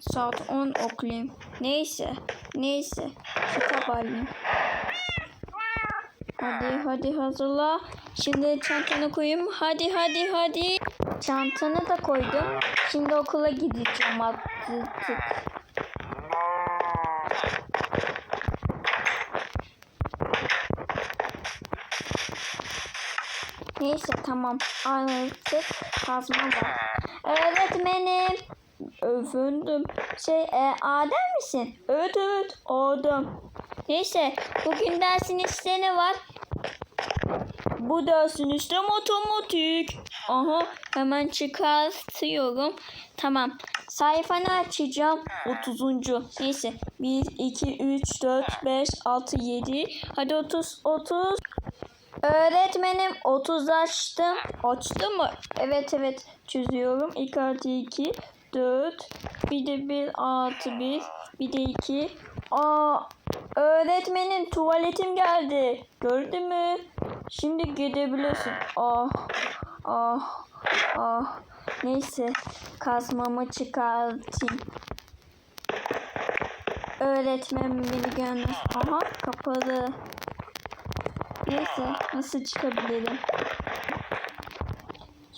Saat 10 okuyayım. Neyse. Neyse. Kitap alayım. Hadi hadi hazırla. Şimdi çantanı koyayım. Hadi hadi hadi. Çantanı da koydum. Şimdi okula gideceğim artık. Neyse tamam. Artık kazma var. Öğretmenim. Efendim. Şey e, Adem misin? Evet evet Adem. Neyse bugün dersin işte ne var? Bu dersin işte matematik. Aha hemen çıkartıyorum. Tamam. Sayfanı açacağım. 30. Neyse. 1, 2, 3, 4, 5, 6, 7. Hadi 30, 30. Öğretmenim 30 açtım. Açtın mı? Evet evet çözüyorum. 2 artı 2 4 bir de 1 artı 1 bir de 2 Aa öğretmenim tuvaletim geldi. Gördün mü? Şimdi gidebilirsin. Ah ah ah. Neyse kazmamı çıkartayım. Öğretmen beni görmez. Aha kapalı. Neyse nasıl çıkabilirim?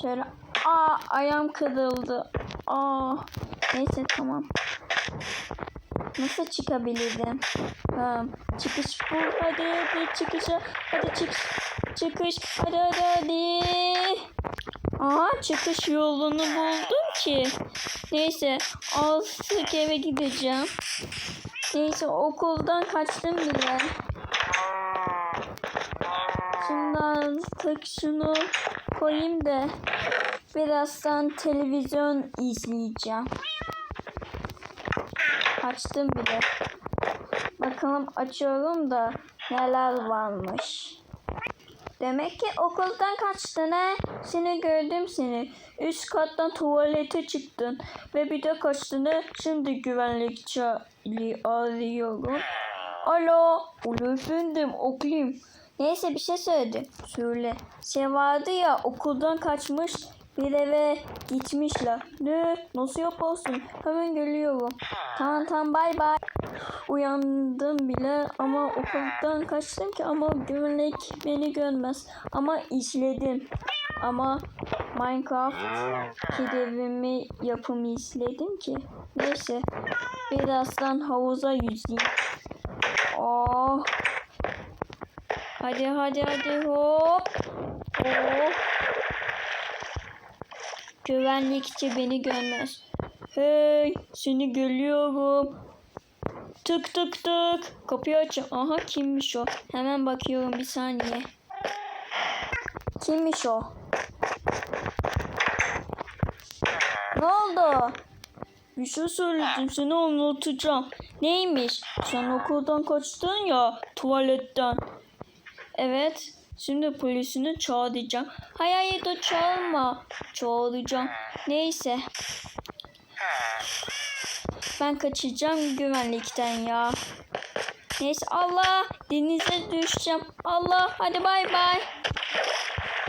Şöyle aa ayağım kırıldı. Aa neyse tamam. Nasıl çıkabilirim? Ha, çıkış bu. Hadi hadi çıkışa. Hadi çık. Çıkış. Hadi hadi hadi. Aa çıkış yolunu buldum ki. Neyse artık eve gideceğim. Neyse okuldan kaçtım bile. Şimdi artık şunu koyayım da birazdan televizyon izleyeceğim. Açtım bile. Bakalım açıyorum da neler varmış. Demek ki okuldan kaçtın he. Seni gördüm seni. Üst kattan tuvalete çıktın. Ve bir de kaçtın he. Şimdi güvenlikçi arıyorum. Alo. Alo efendim okuyayım. Neyse bir şey söyledim. Söyle. Şey vardı ya okuldan kaçmış bir eve gitmişler. Ne? Nasıl yaparsın? Hemen geliyorum. Tamam tamam bay bay. Uyandım bile ama okuldan kaçtım ki ama güvenlik beni görmez. Ama izledim. Ama Minecraft kedevimi yapımı izledim ki. Neyse. Birazdan havuza yüzeyim. Oh. Hadi hadi hadi hop. Hop. Güvenlikçi beni görmez. Hey seni görüyorum. Tık tık tık. Kapıyı aç. Aha kimmiş o? Hemen bakıyorum bir saniye. Kimmiş o? Ne oldu? Bir şey söyledim seni anlatacağım. Neymiş? Sen okuldan kaçtın ya tuvaletten. Evet. Şimdi polisini çağıracağım. Hayır hayır dur çağırma. Çağıracağım. Neyse. Ben kaçacağım güvenlikten ya. Neyse Allah denize düşeceğim. Allah hadi bay bay.